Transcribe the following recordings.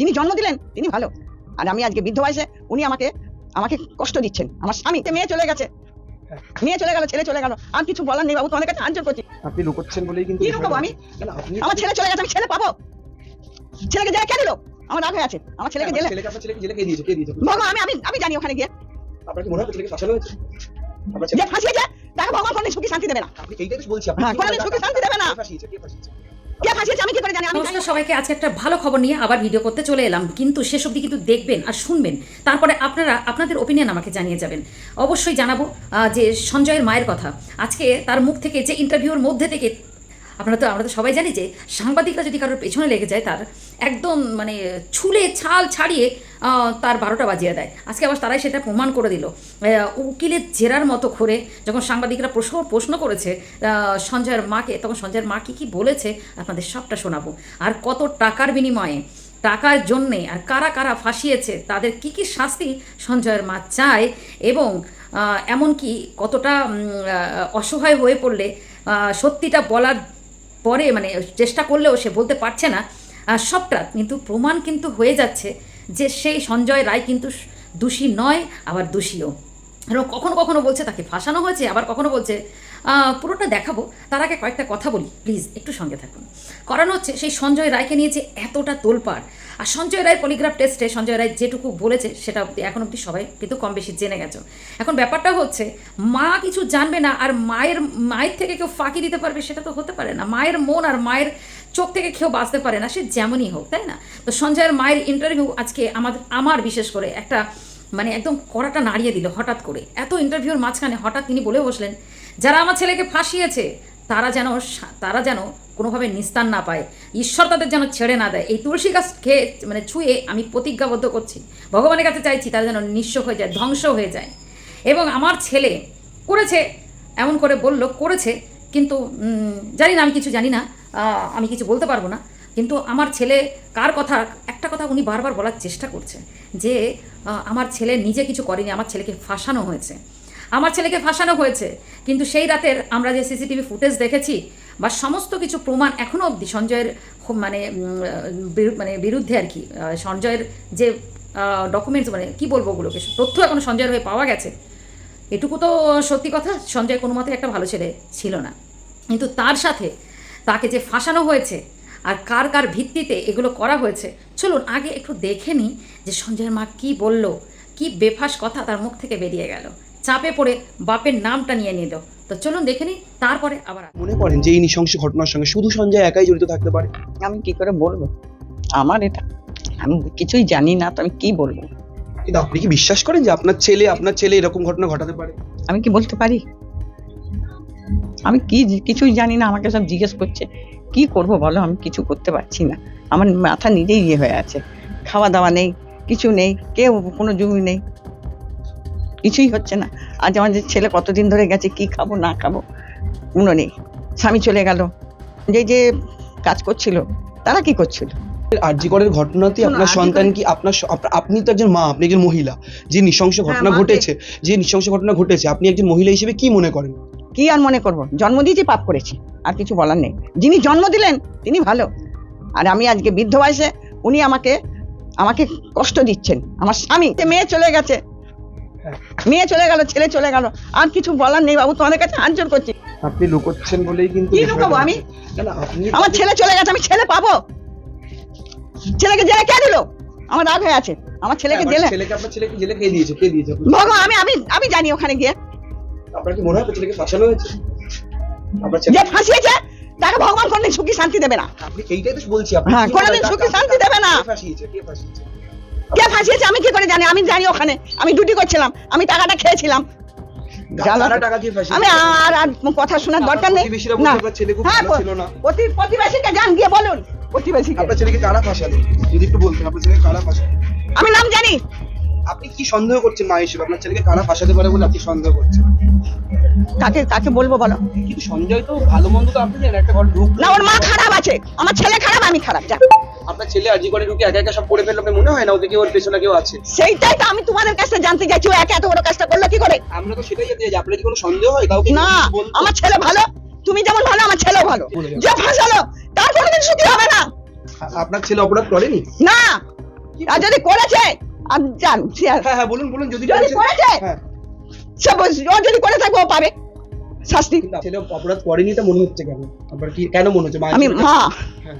যিনি জন্ম দিলেন তিনি ভালো। আর আমি আজকে বৃদ্ধ বয়সে উনি আমাকে আমাকে কষ্ট দিচ্ছেন। আমার স্বামী মেয়ে চলে গেছে। মেয়ে চলে গেল ছেলে চলে গেল। আর কিছু বলার নেই বাবু তোমাদের কাছে আঞ্চল করছি। আপনি লুকোচ্ছেন বলেই কিন্তু কি লুকাবো আমি? আমার ছেলে চলে গেছে আমি ছেলে পাবো। ছেলেকে জেলে কে দিল? আমার রাগ হয়ে আছে। আমার ছেলেকে জেলে ছেলেকে কে দিয়েছে? কে দিয়েছে? ভগবান আমি আমি আমি জানি ওখানে গিয়ে। আপনার কি মনে হয় ছেলেকে ফাঁসানো হয়েছে? যে ফাঁসিয়েছে তাকে ভগবান কোনো সুখী শান্তি দেবে না। আপনি এইটাই তো বলছি আপনি হ্যাঁ, কি কোনোদিন বলছেন? সুখে শান্তি দেবে না। ফাঁসিয়েছে? কে ফাঁসিয়েছে? নমস্কার সবাইকে আজকে একটা ভালো খবর নিয়ে আবার ভিডিও করতে চলে এলাম। কিন্তু শেষ অবধি কিন্তু দেখবেন আর শুনবেন। তারপরে আপনারা আপনাদের ওপিনিয়ন আমাকে জানিয়ে যাবেন। অবশ্যই জানাব আহ, যে সঞ্জয়ের মায়ের কথা। আজকে তার মুখ থেকে যে ইন্টারভিউর মধ্যে থেকে আপনারা তো, আমরা তো সবাই জানি যে সাংবাদিকরা যদি কারোর পেছনে লেগে যায় তার একদম মানে ছুলে ছাল ছাড়িয়ে তার বারোটা বাজিয়ে দেয়। আজকে আবার তারাই সেটা প্রমাণ করে দিল। উকিলের জেরার মতো করে যখন সাংবাদিকরা প্রশ্ন প্রশ্ন করেছে সঞ্জয়ের মাকে, তখন সঞ্জয়ের মা কী কী বলেছে, আপনাদের সবটা শোনাবো। আর কত টাকার বিনিময়ে, টাকার জন্যে আর কারা কারা ফাঁসিয়েছে, তাদের কি কি শাস্তি সঞ্জয়ের মা চায় এবং এমনকি কতটা অসহায় হয়ে পড়লে সত্যিটা বলার পরে মানে চেষ্টা করলেও সে বলতে পারছে না। সবটা কিন্তু প্রমাণ কিন্তু হয়ে যাচ্ছে যে সেই সঞ্জয় রায় কিন্তু দোষী নয়, আবার দোষীও। এবং কখনো কখনো বলছে তাকে ফাঁসানো হয়েছে, আবার কখনো বলছে পুরোটা দেখাবো। তার আগে কয়েকটা কথা বলি প্লিজ একটু সঙ্গে থাকুন। করানো হচ্ছে, সেই সঞ্জয় রায়কে নিয়ে যে এতটা তোলপাড়। আর সঞ্জয় রায় পলিগ্রাফ টেস্টে সঞ্জয় রায় যেটুকু বলেছে, সেটা এখন অবধি সবাই কিন্তু কম বেশি জেনে গেছো। এখন ব্যাপারটা হচ্ছে, মা কিছু জানবে না, আর মায়ের মায়ের থেকে কেউ ফাঁকি দিতে পারবে, সেটা তো হতে পারে না। মায়ের মন আর মায়ের চোখ থেকে কেউ বাঁচতে পারে না, সে যেমনই হোক, তাই না? তো সঞ্জয়ের মায়ের ইন্টারভিউ আজকে আমাদের, আমার বিশেষ করে একটা মানে একদম কড়াটা নাড়িয়ে দিল হঠাৎ করে। এত ইন্টারভিউর মাঝখানে হঠাৎ তিনি বলে বসলেন, যারা আমার ছেলেকে ফাঁসিয়েছে, তারা যেন তারা যেন কোনোভাবে নিস্তার না পায়। ঈশ্বর তাদের যেন ছেড়ে না দেয়। এই তুলসী গাছ খেয়ে মানে ছুঁয়ে আমি প্রতিজ্ঞাবদ্ধ করছি। ভগবানের কাছে চাইছি তারা যেন নিঃস্ব হয়ে যায়, ধ্বংস হয়ে যায়। এবং আমার ছেলে করেছে, এমন করে বলল, করেছে, কিন্তু জানি না, আমি কিছু জানি না আমি কিছু বলতে পারব না। কিন্তু আমার ছেলে কার কথা, একটা কথা উনি বারবার বলার চেষ্টা করছে যে আমার ছেলে নিজে কিছু করেনি, আমার ছেলেকে ফাঁসানো হয়েছে। আমার ছেলেকে ফাঁসানো হয়েছে, কিন্তু সেই রাতের আমরা যে সিসিটিভি ফুটেজ দেখেছি বা সমস্ত কিছু প্রমাণ এখনও অবধি সঞ্জয়ের মানে মানে বিরুদ্ধে আর কি সঞ্জয়ের যে ডকুমেন্টস মানে কি বলব ওগুলোকে, তথ্য এখনও সঞ্জয়ের হয়ে পাওয়া গেছে। এটুকু তো সত্যি কথা, সঞ্জয় কোনো মতে একটা ভালো ছেলে ছিল না। কিন্তু তার সাথে তাকে যে ফাঁসানো হয়েছে আর কার কার ভিত্তিতে এগুলো করা হয়েছে? চলুন আগে একটু দেখে নিই যে সঞ্জয়ের মা কি বলল কি বেফাস কথা তার মুখ থেকে বেরিয়ে গেল। চাপে পড়ে বাপের নামটা নিয়ে নিল। তো চলুন দেখে নিই তারপরে আবার মনে করেন যে এই নৃশংস ঘটনার সঙ্গে শুধু সঞ্জয় একাই জড়িত থাকতে পারে? আমি কি করে বলব? আমার এটা আমি কিছুই জানি না তো আমি কি বলব? কিন্তু আপনি কি বিশ্বাস করেন যে আপনার ছেলে আপনার ছেলে এরকম ঘটনা ঘটাতে পারে? আমি কি বলতে পারি? আমি কি কিছুই জানি না আমাকে সব জিজ্ঞেস করছে। কি করব বলো? আমি কিছু করতে পারছি না। আমার মাথা নিজেই ইয়ে হয়ে আছে। খাওয়া দাওয়া নেই কিছু নেই কেউ কোনো জমি নেই। কিছুই হচ্ছে না। আজ আমাদের ছেলে কতদিন ধরে গেছে কি খাব না খাব কোনো নেই। স্বামী চলে গেল। যে যে কাজ করছিল তারা কি করছিল? আরজিকরের ঘটনাতে আপনার সন্তান কি আপনার আপনি তো একজন মা আপনি একজন মহিলা। যে নৃশংস ঘটনা ঘটেছে যে নৃশংস ঘটনা ঘটেছে আপনি একজন মহিলা হিসেবে কি মনে করেন? কি আর মনে করব? জন্ম দিয়েছি পাপ করেছি। আর কিছু বলার নেই। যিনি জন্ম দিলেন তিনি ভালো। আর আমি আজকে বৃদ্ধ বয়সে উনি আমাকে আমাকে কষ্ট দিচ্ছেন। আমার স্বামী মেয়ে চলে গেছে। হ্যাঁ। মেয়ে চলে গেল ছেলে চলে গেল। আর কিছু বলার নেই বাবু তোমাদের কাছে আঞ্চল করছি। আপনি লুকোচ্ছেন বলেই কিন্তু কি লুকাবো আমি? আমার ছেলে চলে গেছে আমি ছেলে পাবো? ছেলেকে জেলে কে দিল? আমার রাগ হয়ে আছে। আমার ছেলেকে জেলে ছেলেকে আপনার ছেলেকে জেলে কে দিয়েছে কে দিয়েছে। ভগবান আমি আমি আমি জানি ওখানে গিয়ে। আপনার কি মনে হয় ছেলেকে ফাঁসানো হয়েছে? আপনার ছেলে যে ফাঁসিয়েছে তাকে ভগবান কোনদিন সুখী শান্তি দেবে না। আপনি এইটাই তো বলছি আপনি হ্যাঁ, কোনোদিন সুখী শান্তি দেবে না। ফাঁসিয়েছে? কে ফাঁসিয়েছে? কে ফাঁসিয়েছে আমি কি করে জানি? আমি জানি ওখানে। আমি ডিউটি করছিলাম। আমি টাকাটা খেয়েছিলাম। আমি আর আর কথা শোনার দরকার নেই। না। হ্যাঁ প্রতিবেশীকে যান গিয়ে বলুন। প্রতিবেশীকে। আপনার ছেলেকে কারা ফাঁসালো? যদি একটু বলতেন আপনার ছেলেকে কারা ফাঁসালো? আমি নাম জানি। আপনি কি সন্দেহ করছেন মা হিসেবে? আপনার ছেলেকে কারা ফাঁসাতে পারে বলে আপনি সন্দেহ করছেন? কাকে কাকে বলব বলো? কিন্তু সঞ্জয় তো ভালো মন্দ তো আপনি জানেন একটা ঘর ঢুক না ওর মা খারাপ আছে। আমার ছেলে খারাপ আমি খারাপ যা আপনার ছেলে আজি করে ঢুকে একা একা সব করে ফেলল মনে হয় না ওদিকে ওর পেছনে কেউ আছে? সেইটাই তো আমি তোমাদের কাছে জানতে চাইছি ও একা এত বড় কাজটা করল কি করে? আমরা তো সেটাই জানতে চাই যে আপনার কি কোনো সন্দেহ হয়? কাউকে না আমার ছেলে ভালো তুমি যেমন ভালো আমার ছেলেও ভালো। যে ফাঁসালো তার কোনোদিন সুখী হবে না। আপনার ছেলে অপরাধ করেনি? না আর যদি করেছে আর জান হ্যাঁ হ্যাঁ বলুন বলুন যদি করেছে- হ্যাঁ। ও যদি করে থাকবে ও পাবে। শাস্তি। ছেলে অপরাধ করেনি এটা মনে হচ্ছে কেন? আপনার কি কেন মনে হচ্ছে? আমি মা হ্যাঁ।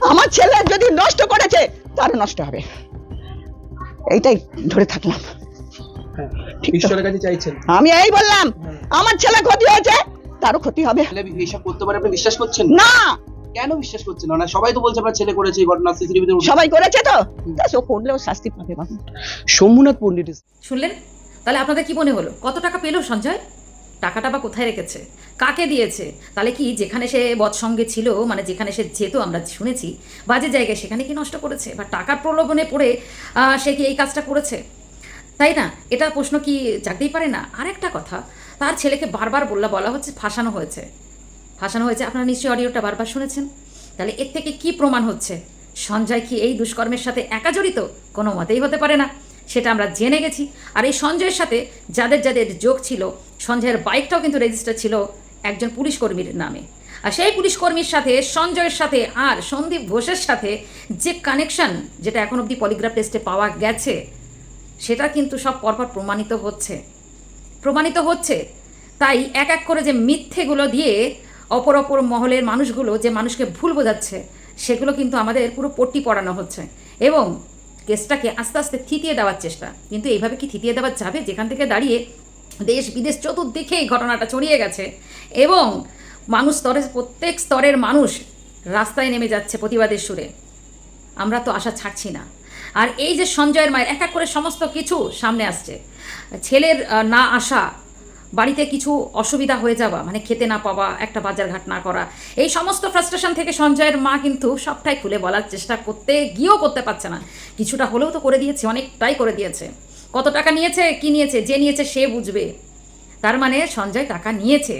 আমার ছেলে যদি নষ্ট করেছে তারও নষ্ট হবে। এইটাই ধরে থাকলাম। হ্যাঁ। তো। ঈশ্বরের কাছে চাইছেন। আমি এই বললাম হ্যাঁ। আমার ছেলে ক্ষতি হয়েছে তারও ক্ষতি হবে। এইসব করতে পারে আপনি বিশ্বাস করছেন? না। কেন বিশ্বাস করছেন? না সবাই তো বলছে আপনার ছেলে করেছে এই ঘটনা সিসিটিভিতে সবাই করেছে তো? তা সে করলেও শাস্তি পাবে বাবু। শম্ভুনাথ পণ্ডিত শুনলেন? তাহলে আপনাদের কি মনে হলো? কত টাকা পেল সঞ্জয়? টাকাটা বা কোথায় রেখেছে? কাকে দিয়েছে? তাহলে কি যেখানে সে বৎসঙ্গে ছিল মানে যেখানে সে যেত আমরা শুনেছি, বাজে জায়গায় সেখানে কি নষ্ট করেছে? বা টাকার প্রলোভনে পড়ে সে কি এই কাজটা করেছে? তাই না? এটা প্রশ্ন কি জাগতেই পারে না? আরেকটা কথা, তার ছেলেকে বারবার বললা বলা হচ্ছে ফাঁসানো হয়েছে। ফাঁসানো হয়েছে, আপনারা নিশ্চয়ই অডিওটা বারবার শুনেছেন। তাহলে এর থেকে কি প্রমাণ হচ্ছে? সঞ্জয় কি এই দুষ্কর্মের সাথে একা জড়িত? কোনো মতেই হতে পারে না। সেটা আমরা জেনে গেছি। আর এই সঞ্জয়ের সাথে যাদের যাদের যোগ ছিল, সঞ্জয়ের বাইকটাও কিন্তু রেজিস্টার ছিল একজন পুলিশ কর্মীর নামে। আর সেই পুলিশ কর্মীর সাথে, সঞ্জয়ের সাথে আর সন্দীপ ঘোষের সাথে যে কানেকশন যেটা এখন অবধি পলিগ্রাফ টেস্টে পাওয়া গেছে, সেটা কিন্তু সব পরপর প্রমাণিত হচ্ছে। প্রমাণিত হচ্ছে। তাই এক এক করে যে মিথ্যেগুলো দিয়ে অপর অপর মহলের মানুষগুলো যে মানুষকে ভুল বোঝাচ্ছে, সেগুলো কিন্তু আমাদের পুরো পট্টি পড়ানো হচ্ছে। এবং কেসটাকে আস্তে আস্তে থিতিয়ে দেওয়ার চেষ্টা। কিন্তু এইভাবে কি থিতিয়ে দেওয়া যাবে? যেখান থেকে দাঁড়িয়ে দেশ, বিদেশ চতুর্দিকে এই ঘটনাটা ছড়িয়ে গেছে এবং মানুষ স্তরে, প্রত্যেক স্তরের মানুষ রাস্তায় নেমে যাচ্ছে প্রতিবাদের সুরে। আমরা তো আশা ছাড়ছি না। আর এই যে সঞ্জয়ের মায়ের এক এক করে সমস্ত কিছু সামনে আসছে। ছেলের না আসা বাড়িতে কিছু অসুবিধা হয়ে যাওয়া মানে খেতে না পাওয়া, একটা বাজার ঘাট না করা, এই সমস্ত ফ্রাস্ট্রেশন থেকে সঞ্জয়ের মা কিন্তু সবটাই খুলে বলার চেষ্টা করতে, গিয়েও করতে পারছে না। কিছুটা হলেও তো করে দিয়েছে, অনেকটাই করে দিয়েছে। কত টাকা নিয়েছে, কি নিয়েছে, যে নিয়েছে সে বুঝবে। তার মানে সঞ্জয় টাকা নিয়েছে।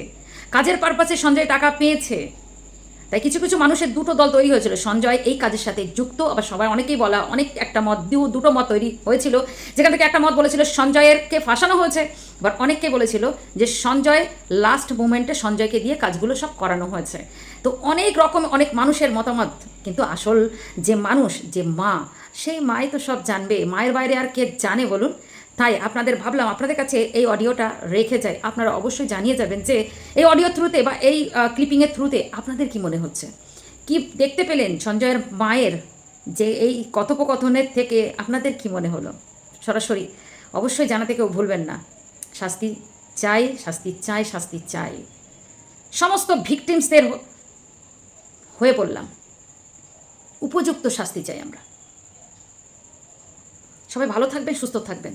কাজের পারপাসে সঞ্জয় টাকা পেয়েছে। তাই কিছু কিছু মানুষের দুটো দল তৈরি হয়েছিল। সঞ্জয় এই কাজের সাথে যুক্ত। আবার সবাই অনেকেই বলা, অনেক একটা মত, দু- দুটো মত তৈরি হয়েছিল। যেখান থেকে একটা মত বলেছিল সঞ্জয়েরকে ফাঁসানো হয়েছে। বাট অনেককে বলেছিল যে সঞ্জয় লাস্ট মুমেন্টে সঞ্জয়কে দিয়ে কাজগুলো সব করানো হয়েছে। তো অনেক রকম অনেক মানুষের মতামত। কিন্তু আসল যে মানুষ, যে মা, সেই মাই তো সব জানবে। মায়ের বাইরে আর কে জানে বলুন? তাই আপনাদের ভাবলাম আপনাদের কাছে এই অডিওটা রেখে যায় আপনারা অবশ্যই জানিয়ে যাবেন যে এই অডিও থ্রুতে বা এই ক্লিপিংয়ের থ্রুতে আপনাদের কি মনে হচ্ছে? কি দেখতে পেলেন সঞ্জয়ের মায়ের যে এই কথোপকথনের থেকে আপনাদের কি মনে হলো? সরাসরি অবশ্যই জানাতে কেউ ভুলবেন না। শাস্তি চাই শাস্তি চাই শাস্তি চাই। সমস্ত ভিকটিমসদের হয়ে পড়লাম। উপযুক্ত শাস্তি চাই আমরা। সবাই ভালো থাকবেন, সুস্থ থাকবেন।